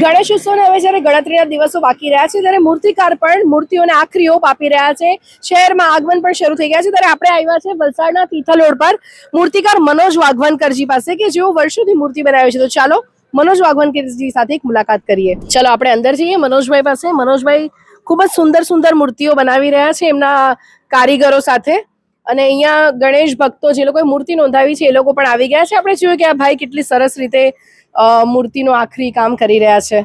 ગણેશ ઉત્સવને હવે જ્યારે ગણતરીના દિવસો બાકી રહ્યા છે, ત્યારે મૂર્તિકાર પણ મૂર્તિઓને આખરી ઓપ આપી રહ્યા છે. શહેરમાં આગમન પણ શરૂ થઈ ગયા છે, ત્યારે આપણે આવ્યા છે વલસાડના તિથલ રોડ પર. મૂર્તિકાર મનોજ વાઘવાનકરજી પાસે, કે જેઓ વર્ષોથી મૂર્તિ બનાવે છે. તો ચાલો, મનોજ વાઘવાનકરજી સાથે એક મુલાકાત કરીએ. ચાલો, આપણે અંદર જઈએ. મનોજભાઈ પાસે. મનોજભાઈ ખૂબ જ સુંદર સુંદર મૂર્તિઓ બનાવી રહ્યા છે એમના કારીગરો સાથે. અને અહીંયા ગણેશ ભક્તો જે લોકોએ મૂર્તિ નોંધાવી છે, એ લોકો પણ આવી ગયા છે. આપણે જોયું કે આ ભાઈ કેટલી સરસ રીતે મૂર્તિનું આખરી કામ કરી રહ્યા છે.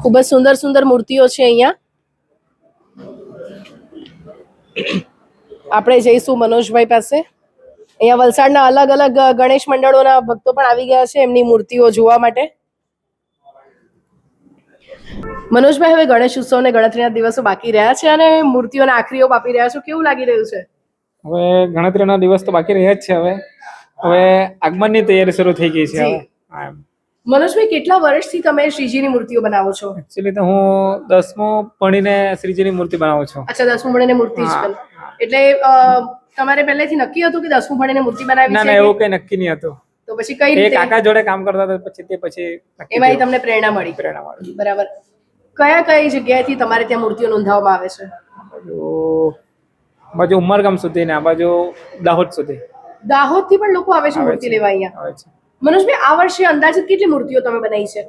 ખૂબ જ સુંદર સુંદર મૂર્તિઓ છે અહીંયા. આપણે જઈશું મનોજભાઈ પાસે. અહીંયા વલસાડના અલગ અલગ ગણેશ મંડળોના ભક્તો પણ આવી ગયા છે એમની મૂર્તિઓ જોવા માટે. મનોજભાઈ હવે ગણેશ ઉત્સવને ગણતરીના દિવસો બાકી રહ્યા છે અને મૂર્તિઓને આખરીઓ આપી રહ્યા છો. કેવું લાગી રહ્યું છે? હવે ગણતરીના દિવસ તો બાકી રહ્યા જ છે હવે. હવે આગમનની તૈયારી શરૂ થઈ ગઈ છે મનોજભાઈ કેટલા વર્ષથી તમે શ્રીજીની મૂર્તિઓ બનાવો છો? એકચ્યુઅલી તો હું દસમો ભણીને શ્રીજીની મૂર્તિ બનાવું છું. અચ્છા દસમું ભણીને મૂર્તિ એટલે તમારે પહેલેથી નક્કી હતું કે દસમું ભણીને મૂર્તિ બનાવી ના ના એવું કઈ નક્કી નહીં હતું. તો પછી કઈ રીતે? કાકા જોડે કામ કરતા હતા પછી તે પછી એમાંથી તમને પ્રેરણા મળી. પ્રેરણા મળી. બરાબર. કયા કઈ જગ્યાએથી તમારે ત્યાં મૂર્તિઓ નોંધાવવામાં આવે છે? બાજુ ઉમરગામ સુધી ને આ બાજુ દાહોદ સુધી. દાહોદથી પણ લોકો આવે છે મૂર્તિ લેવા અહીંયા? આવે છે. મનોજભાઈ આ વર્ષે અંદાજિત કેટલી મૂર્તિઓ તમે બનાવી છે?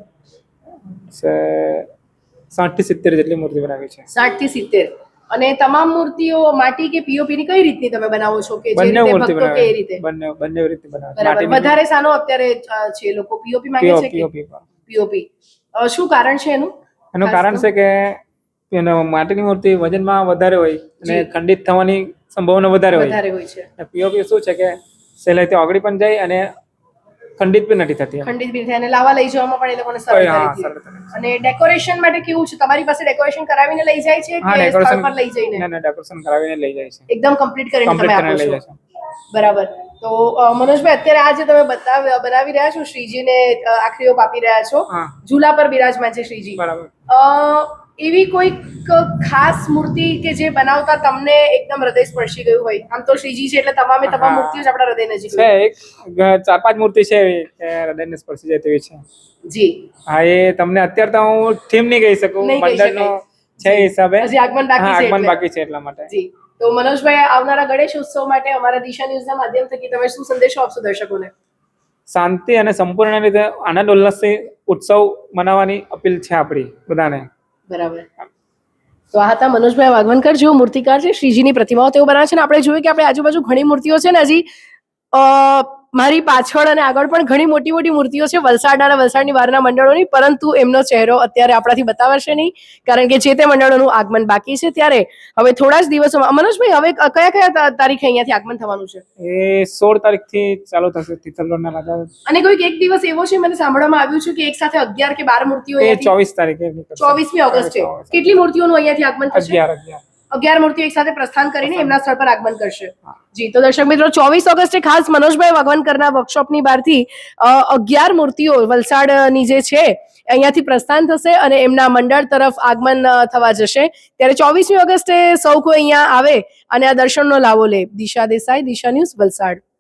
સાઠથી સિત્તેર જેટલી મૂર્તિ બનાવી છે. સાઠથી સિત્તેર. અને તમામ મૂર્તિઓ માટી કે પીઓપી ની કઈ રીતની તમે બનાવો છો કે જે બંને રીતે મૂર્તિ કે એ રીતે? બંને બંને રીતે બનાવે વધારે સાનો અત્યારે છે લોકો પીઓપી માંગે છે POP પીઓપી શું કારણ છે એનું? એનું કારણ છે કે એનો માટીની મૂર્તિ વજનમાં વધારે હોય અને ખંડિત થવાની સંભાવના વધારે હોય. છે. પીઓપી શું છે કે સહેલાઈથી ઓગળી પણ જાય અને ખંડિત પણ નથી થતી ખંડિત બી થાય અને લાવા લઈ જવામાં પણ એ લોકોને સરળતાથી. અને ડેકોરેશન માટે કેવું છે? તમારી પાસે ડેકોરેશન કરાવીને લઈ જાય છે કે સ્થળ પર લઈ જઈને? ના ના ડેકોરેશન કરાવીને લઈ જાય છે. એકદમ કમ્પ્લીટ કરીને તમે આપો છો. બરાબર. તો મનોજભાઈ અત્યારે આ જે તમે બતાવ બનાવી રહ્યા છો શ્રીજીને આખરી ઓપ આપી રહ્યા છો ઝૂલા પર બિરાજમાન છે શ્રીજી. એવી કોઈક ખાસ મૂર્તિ કે જે બનાવતા તમને એકદમ હૃદય સ્પર્શી ગયું હોય? આમ તો શ્રીજી છે એટલે તમામે તમામ મૂર્તિઓ જ આપણા હૃદય નજીક છે એક ચાર પાંચ મૂર્તિ છે હૃદયને સ્પર્શી જાય તેવી છે. જી. હા એ તમને અત્યારે તો હું થીમ નહીં કહી શકું મંડળનો છે હિસાબે. હજી આગમન બાકી છે આગમન બાકી છે એટલા માટે. જી. તો મનોજભાઈ આવનારા ગણેશ ઉત્સવ માટે અમારા દિશા ન્યૂઝના માધ્યમ થકી તમે શું સંદેશો આપશો દર્શકોને? શાંતિ અને સંપૂર્ણ રીતે આનંદ ઉલ્લાસથી ઉત્સવ મનાવવાની અપીલ છે આપણી બધાને. બરાબર. તો આ હતા મનોજભાઈ વાઘવનકર જેઓ મૂર્તિકાર છે શ્રીજીની પ્રતિમાઓ તેઓ બનાવે છે અને આપણે જોયું કે આપણે આજુબાજુ ઘણી મૂર્તિઓ છે ને હજી અ, મારી પાછળ અને આગળ પણ ઘણી મોટી મોટી મૂર્તિઓ છે વલસાડના અને વલસાડની બહારના મંડળોની પરંતુ એમનો ચહેરો અત્યારે આપણાથી બતાવાશે નહીં કારણ કે જે તે મંડળોનું આગમન બાકી છે ત્યારે હવે થોડા જ દિવસોમાં મનોજભાઈ હવે કયા કયા તારીખે અહીંયાથી આગમન થવાનું છે? એ સોળ તારીખથી ચાલુ થશે તિથલરોડના રાજા. અને કોઈક એક દિવસ એવો છે મને સાંભળવામાં આવ્યું છે કે એક સાથે અગિયાર કે બાર મૂર્તિઓ એ ચોવીસ તારીખે ચોવીસમી ઓગસ્ટ છે. કેટલી મૂર્તિઓનું અહીંયાથી આગમન થશે? અગિયાર અગિયાર. અગિયાર મૂર્તિઓ એક સાથે પ્રસ્થાન કરીને એમના સ્થળ પર આગમન કરશે. જી તો દર્શક મિત્રો ચોવીસ ઓગસ્ટે ખાસ મનોજભાઈ વગવનકરના વર્કશોપની બહારથી અગિયાર મૂર્તિઓ વલસાડની જે છે અહીંયાથી પ્રસ્થાન થશે અને એમના મંડળ તરફ આગમન થવા જશે. ત્યારે ચોવીસમી ઓગસ્ટે સૌ કોઈ અહીંયા આવે અને આ દર્શનનો લાવો લે. દિશા દેસાઈ દિશા ન્યૂઝ વલસાડ.